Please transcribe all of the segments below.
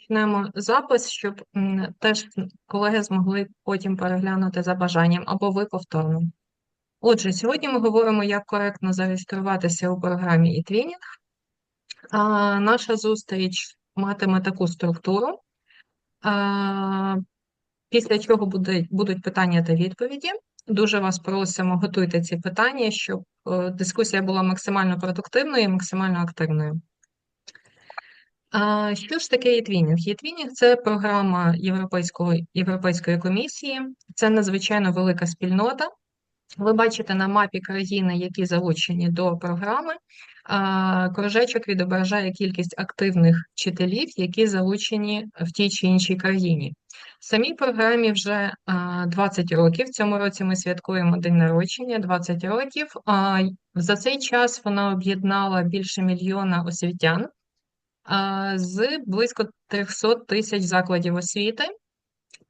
почнемо запис, щоб теж колеги змогли потім переглянути за бажанням або ви повторно. Отже, сьогодні ми говоримо, як коректно зареєструватися у програмі eTwinning. А, Наша зустріч матиме таку структуру, а, після чого буде, будуть питання та відповіді. Дуже вас просимо, готуйте ці питання, щоб е, дискусія була максимально продуктивною і максимально активною. Що ж таке eTwinning? це програма Європейської, Європейської комісії, це надзвичайно велика спільнота. Ви бачите на мапі країни, які залучені до програми. Кружечок відображає кількість активних вчителів, які залучені в тій чи іншій країні. Самій програмі вже а, 20 років. В цьому році ми святкуємо день народження 20 років. А, За цей час вона об'єднала більше мільйона освітян з близько 300 тисяч закладів освіти,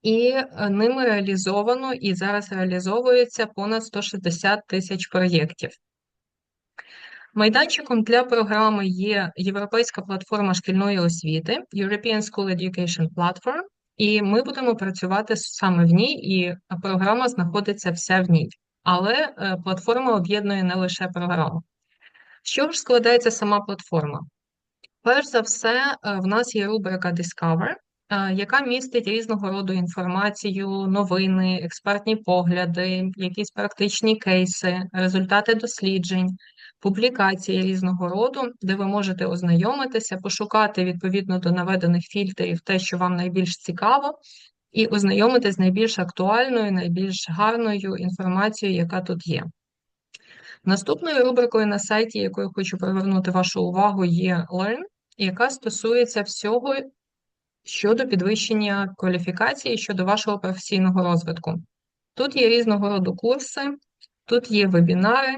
і е, ними реалізовано і зараз реалізовується понад 160 тисяч проєктів. Майданчиком для програми є Європейська платформа шкільної освіти European School Education Platform, і ми будемо працювати саме в ній, і програма знаходиться вся в ній. Але е, платформа об'єднує не лише програму. Чого ж складається сама платформа? Перш за все, е, в нас є рубрика Discover, е, яка містить різного роду інформацію, новини, експертні погляди, якісь практичні кейси, результати досліджень, публікації різного роду, де ви можете ознайомитися, пошукати відповідно до наведених фільтрів те, що вам найбільш цікаво, і ознайомитися з найбільш актуальною, найбільш гарною інформацією, яка тут є. Наступною рубрикою на сайті, якою хочу привернути вашу увагу, є Learn, яка стосується всього щодо підвищення кваліфікації щодо вашого професійного розвитку. Тут є різного роду курси, тут є вебінари,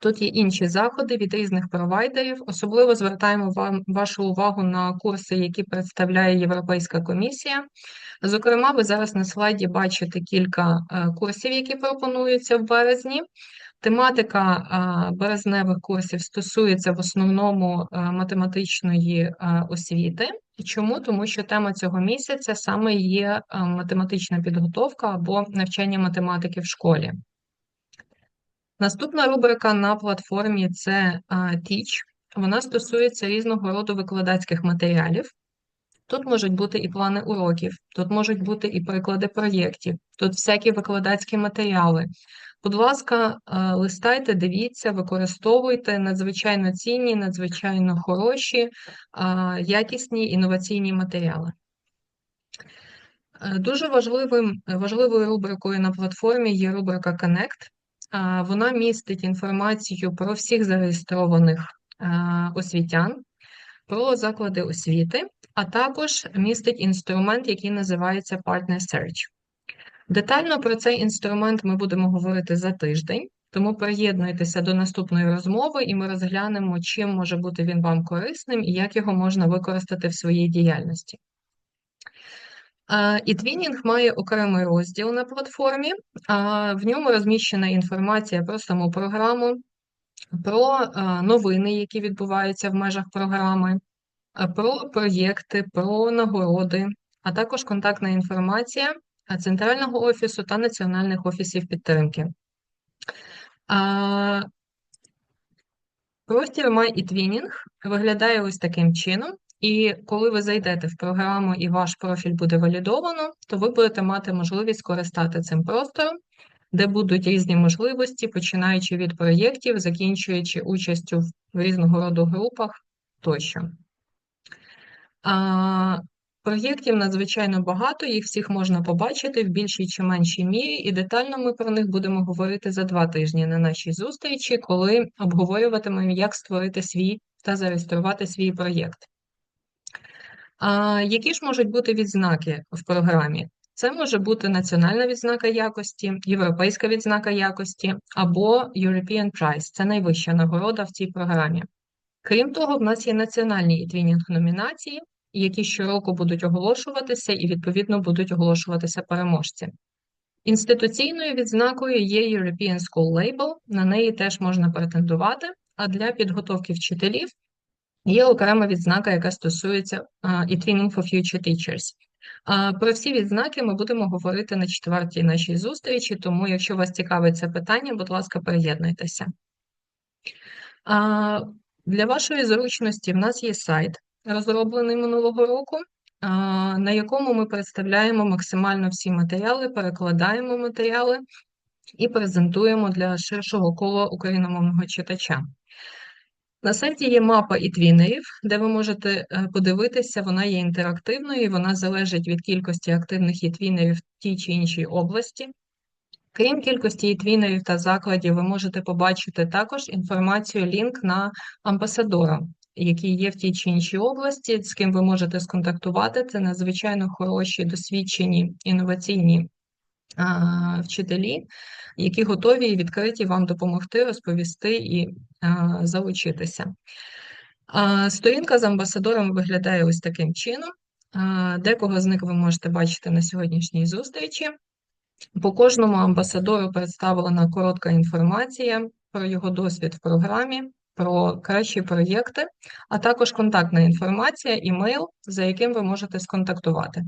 тут є інші заходи від різних провайдерів. Особливо звертаємо вам вашу увагу на курси, які представляє Європейська комісія. Зокрема, ви зараз на слайді бачите кілька е, курсів, які пропонуються в березні. Тематика березневих курсів стосується в основному математичної освіти. Чому? Тому що тема цього місяця саме є математична підготовка або навчання математики в школі. Наступна рубрика на платформі це Teach. Вона стосується різного роду викладацьких матеріалів. Тут можуть бути і плани уроків, тут можуть бути і приклади проєктів, тут всякі викладацькі матеріали. Будь ласка, е, листайте, дивіться, використовуйте надзвичайно цінні, надзвичайно хороші, е, якісні інноваційні матеріали. Е, дуже важливим, важливою рубрикою на платформі є рубрика Connect. Вона містить інформацію про всіх зареєстрованих освітян, про заклади освіти, а також містить інструмент, який називається Partner Search. Детально про цей інструмент ми будемо говорити за тиждень, тому приєднуйтеся до наступної розмови, і ми розглянемо, чим може бути він вам корисним і як його можна використати в своїй діяльності. І твінінг має окремий розділ на платформі, в ньому розміщена інформація про саму програму, про новини, які відбуваються в межах програми, про проєкти, про нагороди, а також контактна інформація Центрального офісу та національних офісів підтримки. Простір MyETwinning виглядає ось таким чином. І коли ви зайдете в програму і ваш профіль буде валідовано, то ви будете мати можливість скористати цим простором, де будуть різні можливості, починаючи від проєктів, закінчуючи участю в різного роду групах тощо. Проєктів надзвичайно багато, їх всіх можна побачити в більшій чи меншій мірі, і детально ми про них будемо говорити за два тижні на нашій зустрічі, коли обговорюватимемо, як створити свій та зареєструвати свій проєкт. Які ж можуть бути відзнаки в програмі? Це може бути національна відзнака якості, європейська відзнака якості або European Prize це найвища нагорода в цій програмі. Крім того, в нас є національні твінінг номінації, які щороку будуть оголошуватися і, відповідно, будуть оголошуватися переможці. Інституційною відзнакою є European School Label, на неї теж можна претендувати, а для підготовки вчителів Є окрема відзнака, яка стосується e-Training for Future Teachers. Про всі відзнаки ми будемо говорити на четвертій нашій зустрічі, тому якщо вас цікавить це питання, будь ласка, приєднуйтеся. Для вашої зручності в нас є сайт, розроблений минулого року, на якому ми представляємо максимально всі матеріали, перекладаємо матеріали і презентуємо для ширшого кола україномовного читача. На сайті є мапа і твінерів, де ви можете е, подивитися, вона є інтерактивною, і вона залежить від кількості активних ітвінерів в тій чи іншій області. Крім кількості ітвінерів та закладів, ви можете побачити також інформацію, лінк на амбасадора, який є в тій чи іншій області, з ким ви можете сконтактувати. Це надзвичайно хороші, досвідчені інноваційні а, вчителі, які готові і відкриті вам допомогти, розповісти і а, залучитися. А, Сторінка з амбасадором виглядає ось таким чином. Декого з них ви можете бачити на сьогоднішній зустрічі. По кожному амбасадору представлена коротка інформація про його досвід в програмі, про кращі проєкти, а також контактна інформація, імейл, за яким ви можете сконтактувати.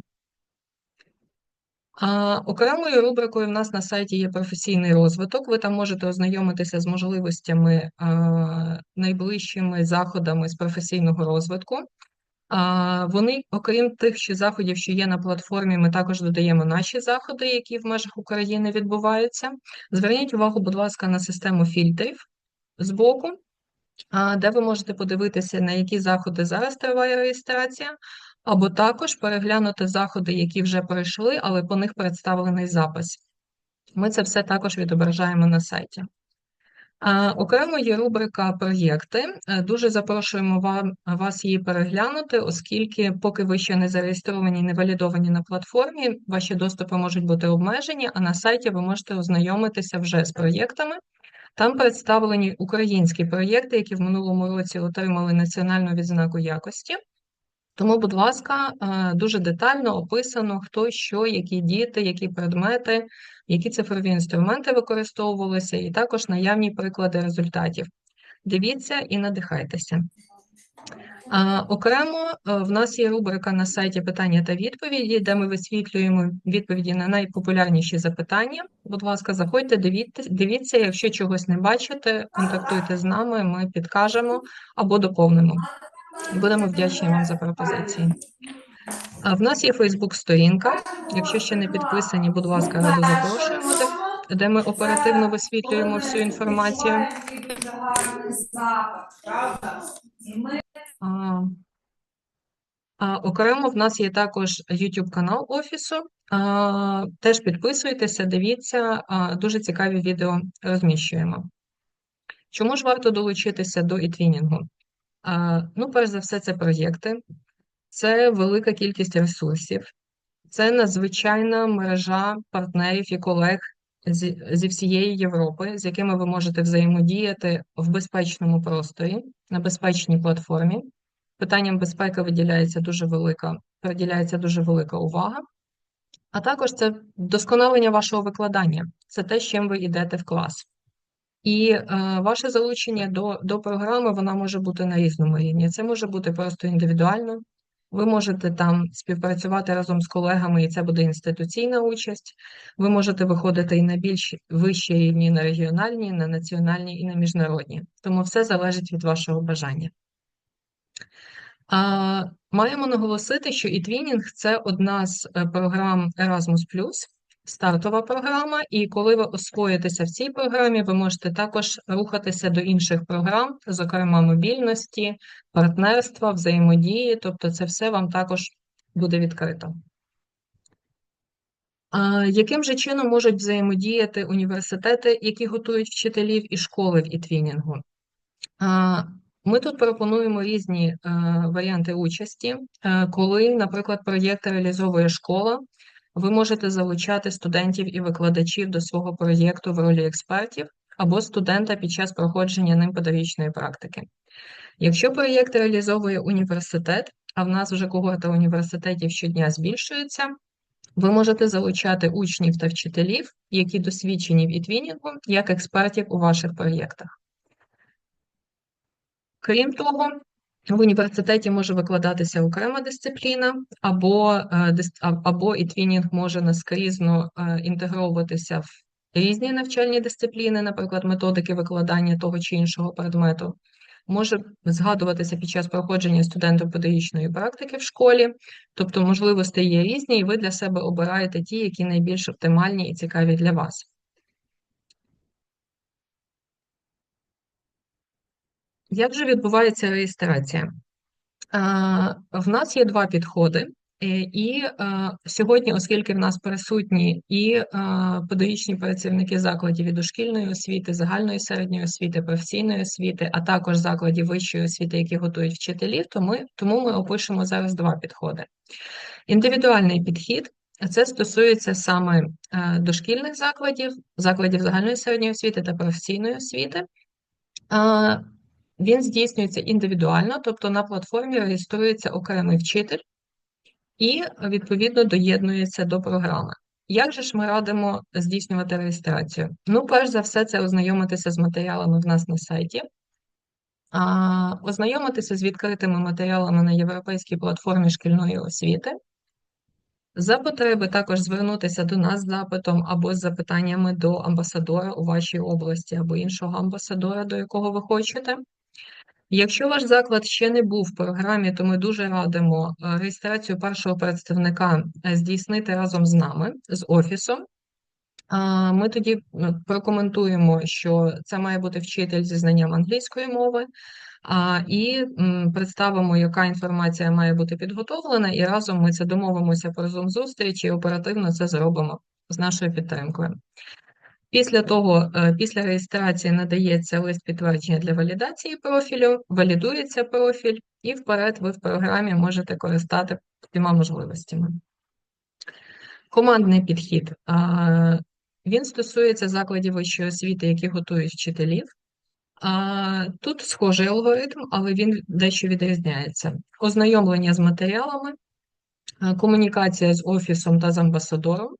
А, Окремою рубрикою в нас на сайті є професійний розвиток. Ви там можете ознайомитися з можливостями а, найближчими заходами з професійного розвитку. Вони, окрім тих ще заходів, що є на платформі, ми також додаємо наші заходи, які в межах України відбуваються. Зверніть увагу, будь ласка, на систему фільтрів збоку, де ви можете подивитися, на які заходи зараз триває реєстрація, або також переглянути заходи, які вже пройшли, але по них представлений запис. Ми це все також відображаємо на сайті. Окремо є рубрика проєкти. Е, дуже запрошуємо вас її переглянути, оскільки, поки ви ще не зареєстровані, не валідовані на платформі, ваші доступи можуть бути обмежені, а на сайті ви можете ознайомитися вже з проєктами. Там представлені українські проєкти, які в минулому році отримали національну відзнаку якості. Тому, будь ласка, е, дуже детально описано, хто що, які діти, які предмети, які цифрові інструменти використовувалися, і також наявні приклади результатів. Дивіться і надихайтеся. Окремо е, в нас є рубрика на сайті питання та відповіді, де ми висвітлюємо відповіді на найпопулярніші запитання. Будь ласка, заходьте, дивіться, якщо чогось не бачите, контактуйте з нами, ми підкажемо або доповнимо. Будемо вдячні вам за пропозиції. В нас є Фейсбук-сторінка. Якщо ще не підписані, будь ласка, радо запрошуємо, де ми оперативно висвітлюємо всю інформацію. Окремо в нас є також YouTube канал Офісу. Теж підписуйтеся, дивіться, дуже цікаві відео розміщуємо. Чому ж варто долучитися до ітвінінгу? Ну, перш за все, це проєкти, це велика кількість ресурсів, це надзвичайна мережа партнерів і колег зі, зі всієї Європи, з якими ви можете взаємодіяти в безпечному просторі, на безпечній платформі. Питанням безпеки виділяється дуже велика, приділяється дуже велика увага. А також це вдосконалення вашого викладання, це те, з чим ви йдете в клас. І е, ваше залучення до до програми вона може бути на різному рівні. Це може бути просто індивідуально. Ви можете там співпрацювати разом з колегами, і це буде інституційна участь. Ви можете виходити і на більш вищі рівні, на регіональні, на національні і на міжнародні. Тому все залежить від вашого бажання. А, Маємо наголосити, що eTwinning – це одна з е, програм Erasmus+, стартова програма, і коли ви освоїтеся в цій програмі, ви можете також рухатися до інших програм, зокрема мобільності, партнерства, взаємодії, тобто це все вам також буде відкрито. Яким же чином можуть взаємодіяти університети, які готують вчителів і школи в ітвінінгу? Ми тут пропонуємо різні е, варіанти участі, е, коли, наприклад, проєкт реалізовує школа, ви можете залучати студентів і викладачів до свого проєкту в ролі експертів або студента під час проходження ним педагогічної практики. Якщо проєкт реалізовує університет, а в нас вже когорта університетів щодня збільшується, ви можете залучати учнів та вчителів, які досвідчені в ітвінінгу, як експертів у ваших проєктах. Крім того, в університеті може викладатися окрема дисципліна, або е, або і твінінг може наскрізно е, інтегровуватися в різні навчальні дисципліни, наприклад, методики викладання того чи іншого предмету. Може згадуватися під час проходження студентом педагогічної практики в школі, тобто можливості є різні, і ви для себе обираєте ті, які найбільш оптимальні і цікаві для вас. Як же відбувається реєстрація? В нас є два підходи, е, і сьогодні, оскільки в нас присутні і педагогічні працівники закладів і дошкільної освіти, загальної середньої освіти, професійної освіти, а також закладів вищої освіти, які готують вчителів, то ми, тому ми опишемо зараз два підходи. Індивідуальний підхід. Це стосується саме дошкільних закладів, закладів загальної середньої освіти та професійної освіти. Він здійснюється індивідуально, тобто на платформі реєструється окремий вчитель і, відповідно, доєднується до програми. Як же ж ми радимо здійснювати реєстрацію? Ну, перш за все, це ознайомитися з матеріалами в нас на сайті, а, ознайомитися з відкритими матеріалами на європейській платформі шкільної освіти. За потреби також звернутися до нас з запитом або з запитаннями до амбасадора у вашій області або іншого амбасадора, до якого ви хочете. Якщо ваш заклад ще не був в програмі, то ми дуже радимо е, реєстрацію першого представника е, здійснити разом з нами, з офісом. Ми тоді ну, прокоментуємо, що це має бути вчитель зі знанням англійської мови, і представимо, яка інформація має бути підготовлена, і разом ми це домовимося про зум-зустріч і оперативно це зробимо з нашою підтримкою. Після того, е, після реєстрації надається лист підтвердження для валідації профілю, валідується профіль, і вперед ви в програмі можете користати всіма можливостями. Командний підхід. Він стосується закладів вищої освіти, які готують вчителів. Тут схожий алгоритм, але він дещо відрізняється. Ознайомлення з матеріалами, комунікація з офісом та з амбасадором,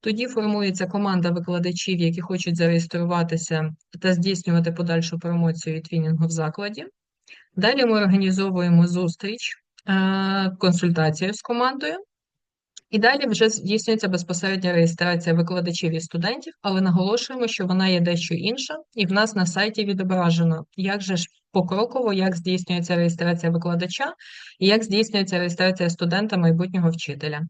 тоді формується команда викладачів, які хочуть зареєструватися та здійснювати подальшу промоцію і твінінгу в закладі. Далі ми організовуємо зустріч, е, консультацію з командою, і далі вже здійснюється безпосередня реєстрація викладачів і студентів, але наголошуємо, що вона є дещо інша, і в нас на сайті відображено, як же ж покроково, як здійснюється реєстрація викладача і як здійснюється реєстрація студента майбутнього вчителя.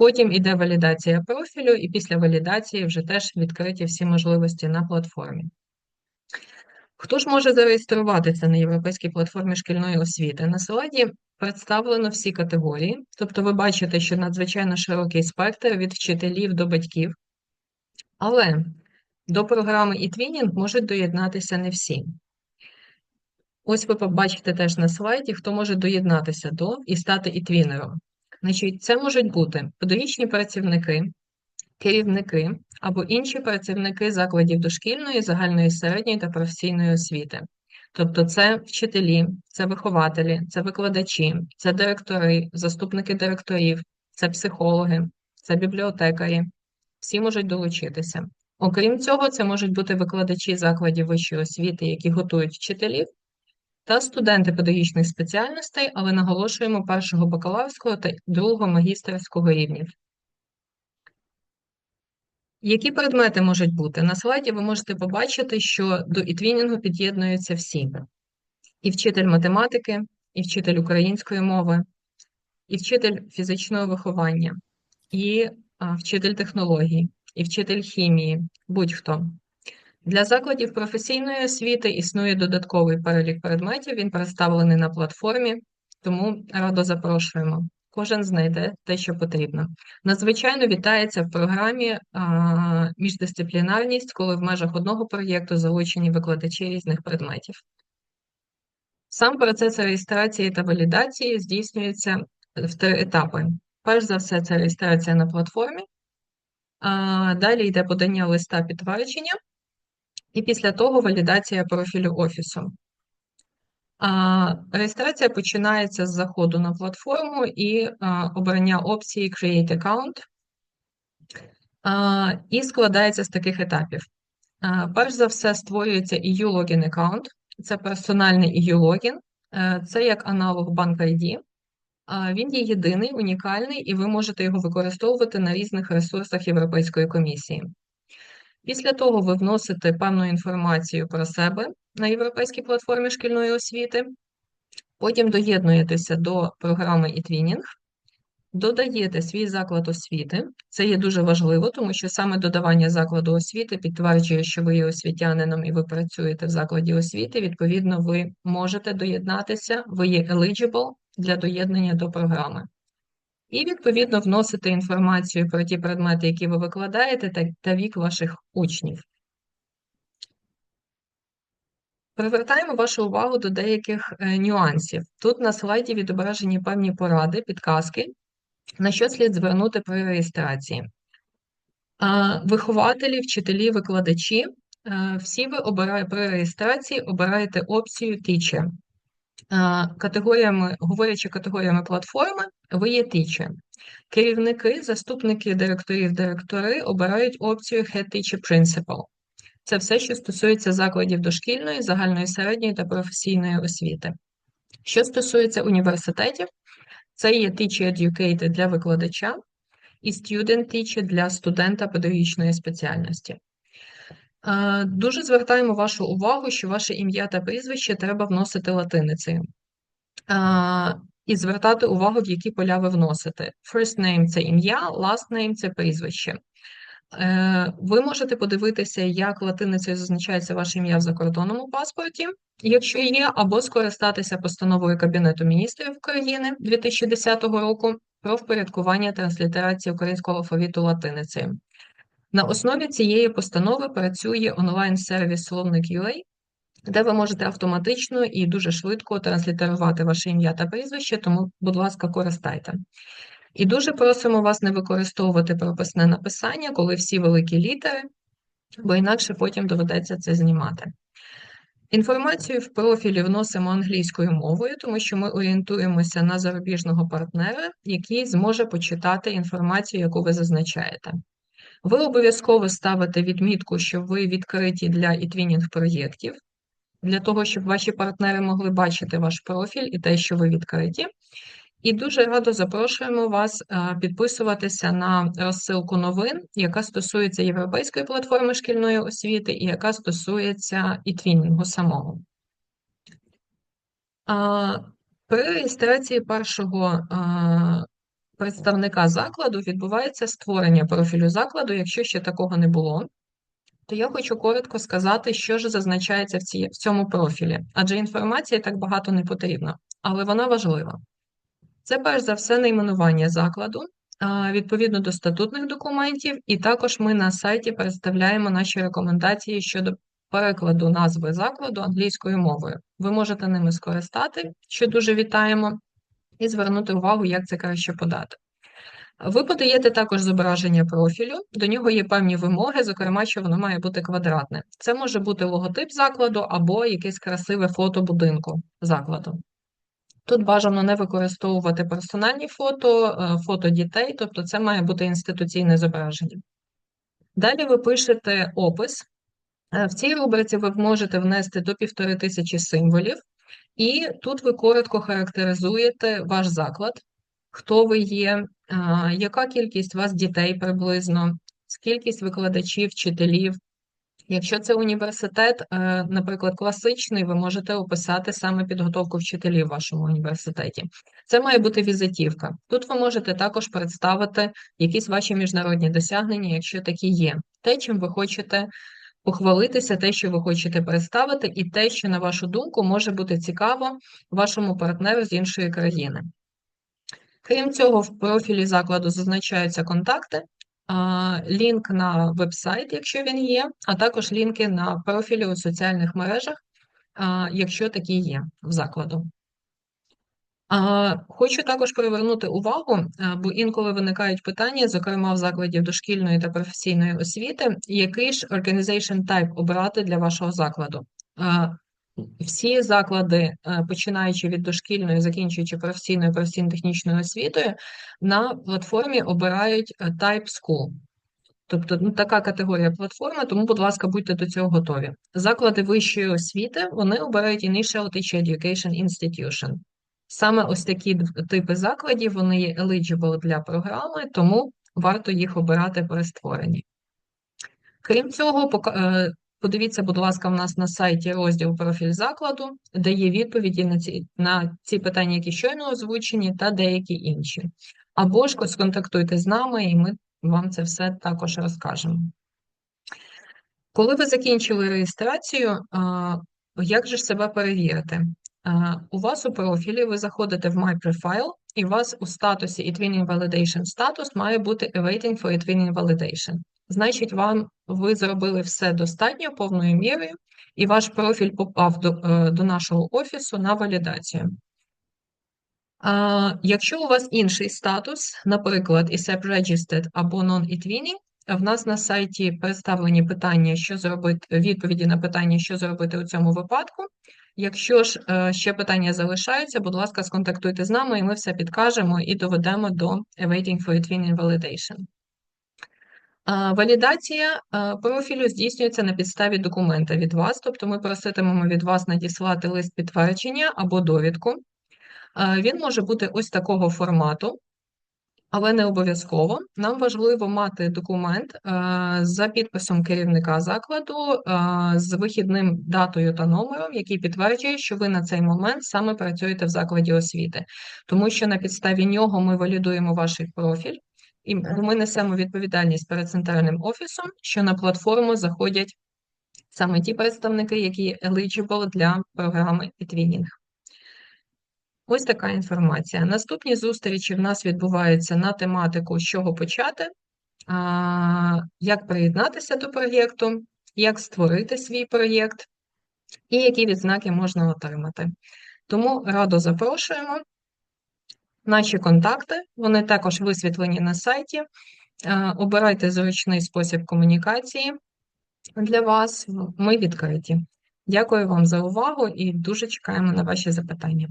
Потім іде валідація профілю, і після валідації вже теж відкриті всі можливості на платформі. Хто ж може зареєструватися на європейській платформі шкільної освіти? На слайді представлено всі категорії, тобто ви бачите, що надзвичайно широкий спектр від вчителів до батьків, але до програми e-twinning можуть доєднатися не всі. Ось ви побачите теж на слайді, хто може доєднатися до і стати і-твінером. Значить, це можуть бути педагогічні працівники, керівники або інші працівники закладів дошкільної, загальної середньої та професійної освіти. Тобто це вчителі, це вихователі, це викладачі, це директори, заступники директорів, це психологи, це бібліотекарі. Всі можуть долучитися. Окрім цього, це можуть бути викладачі закладів вищої освіти, які готують вчителів, та студенти педагогічних спеціальностей, але наголошуємо першого бакалаврського та другого магістерського рівнів. Які предмети можуть бути? На слайді ви можете побачити, що до ітвінінгу під'єднуються всі: і вчитель математики, і вчитель української мови, і вчитель фізичного виховання, і вчитель технологій, і вчитель хімії, будь-хто. Для закладів професійної освіти існує додатковий перелік предметів, він представлений на платформі, тому радо запрошуємо. Кожен знайде те, що потрібно. Надзвичайно вітається в програмі а, міждисциплінарність, коли в межах одного проєкту залучені викладачі різних предметів. Сам процес реєстрації та валідації здійснюється в три етапи. Перш за все, це реєстрація на платформі, а, далі йде подання листа підтвердження, і після того валідація профілю офісу. Реєстрація починається з заходу на платформу і обрання опції Create Account і складається з таких етапів. Перш за все, створюється EU Login Account, це персональний EU Login, Е, це як аналог Bank ID. Він є єдиний, унікальний, і ви можете його використовувати на різних ресурсах Європейської комісії. Після того ви вносите певну інформацію про себе на європейській платформі шкільної освіти, потім доєднуєтеся до програми eTwinning, додаєте свій заклад освіти. Це є дуже важливо, тому що саме додавання закладу освіти підтверджує, що ви є освітянином і ви працюєте в закладі освіти. Відповідно, ви можете доєднатися, ви є eligible для доєднання до програми. І, відповідно, вносите інформацію про ті предмети, які ви викладаєте, та вік ваших учнів. Привертаємо вашу увагу до деяких е, нюансів. Тут на слайді відображені певні поради, підказки, на що слід звернути при реєстрації. Вихователі, вчителі, викладачі, е, всі ви обираєте при реєстрації обираєте опцію Teacher. Категоріями, говорячи категоріями платформи, ви є Teacher. Керівники, заступники директорів, директори обирають опцію Head Teacher Principal. Це все, що стосується закладів дошкільної, загальної середньої та професійної освіти. Що стосується університетів, це є Teacher Educated для викладача і Student Teacher для студента педагогічної спеціальності. Дуже звертаємо вашу увагу, що ваше ім'я та прізвище треба вносити латиницею. І звертати увагу, в які поля ви вносите. First name це ім'я, last name це прізвище. Е, ви можете подивитися, як латиницею зазначається ваше ім'я в закордонному паспорті, якщо є, або скористатися постановою Кабінету міністрів України 2010 року про впорядкування транслітерації українського алфавіту латиницею. На основі цієї постанови працює онлайн-сервіс Словник.ua, де ви можете автоматично і дуже швидко транслітерувати ваше ім'я та прізвище, тому, будь ласка, користайте. І дуже просимо вас не використовувати прописне написання, коли всі великі літери, бо інакше потім доведеться це знімати. Інформацію в профілі вносимо англійською мовою, тому що ми орієнтуємося на зарубіжного партнера, який зможе почитати інформацію, яку ви зазначаєте. Ви обов'язково ставите відмітку, що ви відкриті для ітвінінг проєктів, для того, щоб ваші партнери могли бачити ваш профіль і те, що ви відкриті. І дуже радо запрошуємо вас е, підписуватися на розсилку новин, яка стосується європейської платформи шкільної освіти і яка стосується ітвінінгу самого. При реєстрації першого представника закладу відбувається створення профілю закладу, якщо ще такого не було. То я хочу коротко сказати, що ж зазначається в, ці, в цьому профілі, адже інформації так багато не потрібно, але вона важлива. Це перш за все найменування закладу, відповідно до статутних документів, і також ми на сайті представляємо наші рекомендації щодо перекладу назви закладу англійською мовою. Ви можете ними скористати, що дуже вітаємо, і звернути увагу, як це краще подати. Ви подаєте також зображення профілю, до нього є певні вимоги, зокрема, що воно має бути квадратне. Це може бути логотип закладу або якесь красиве фото будинку закладу. Тут бажано не використовувати персональні фото, е, фото дітей, тобто це має бути інституційне зображення. Далі ви пишете опис. Е, в цій рубриці ви можете внести до півтори тисячі символів, і тут ви коротко характеризуєте ваш заклад, хто ви є, яка кількість у вас дітей приблизно, скількість викладачів, вчителів, Якщо це університет, е, наприклад, класичний, ви можете описати саме підготовку вчителів в вашому університеті. Це має бути візитівка. Тут ви можете також представити якісь ваші міжнародні досягнення, якщо такі є. Те, чим ви хочете похвалитися, те, що ви хочете представити, і те, що, на вашу думку, може бути цікаво вашому партнеру з іншої країни. Крім цього, в профілі закладу зазначаються контакти лінк на веб-сайт, якщо він є, а також лінки на профілі у соціальних мережах, якщо такі є в закладу. Хочу також привернути увагу, бо інколи виникають питання, зокрема в закладі дошкільної та професійної освіти, який ж organization type обрати для вашого закладу. Всі заклади, е, починаючи від дошкільної, закінчуючи професійною професійно-технічною освітою, на платформі обирають е, Type School. Тобто ну, така категорія платформи, тому, будь ласка, будьте до цього готові. Заклади вищої освіти вони обирають Initial Teacher Education Institution. Саме ось такі типи закладів вони є eligible для програми, тому варто їх обирати при створенні. Крім цього, е, подивіться, будь ласка, в нас на сайті розділ профіль закладу, де є відповіді на ці, на ці питання, які щойно озвучені, та деякі інші. Або ж сконтактуйте з нами, і ми вам це все також розкажемо. Коли ви закінчили реєстрацію, як же себе перевірити? А, У вас у профілі ви заходите в My Profile, і у вас у статусі eTwinning Validation статус має бути Awaiting for eTwinning Validation. Значить, вам ви зробили все достатньо повною мірою, і ваш профіль попав до, е, до нашого офісу на валідацію. А, Якщо у вас інший статус, наприклад, ISAP Registered або Non-eTwinning, в нас на сайті представлені питання, що зробити, відповіді на питання, що зробити у цьому випадку. Якщо ж е, ще питання залишаються, будь ласка, сконтактуйте з нами, і ми все підкажемо і доведемо до Awaiting for eTwinning Validation. А, Валідація е, профілю здійснюється на підставі документа від вас, тобто ми проситимемо від вас надіслати лист підтвердження або довідку. Е, Він може бути ось такого формату, але не обов'язково. Нам важливо мати документ е, за підписом керівника закладу е, з вихідним датою та номером, який підтверджує, що ви на цей момент саме працюєте в закладі освіти, тому що на підставі нього ми валідуємо ваш профіль. І ми несемо відповідальність перед центральним офісом, що на платформу заходять саме ті представники, які eligible для програми eTwinning. Ось така інформація. Наступні зустрічі в нас відбуваються на тематику, з чого почати, як приєднатися до проєкту, як створити свій проєкт і які відзнаки можна отримати. Тому радо запрошуємо. Наші контакти, вони також висвітлені на сайті. Обирайте зручний спосіб комунікації для вас. Ми відкриті. Дякую вам за увагу і дуже чекаємо на ваші запитання.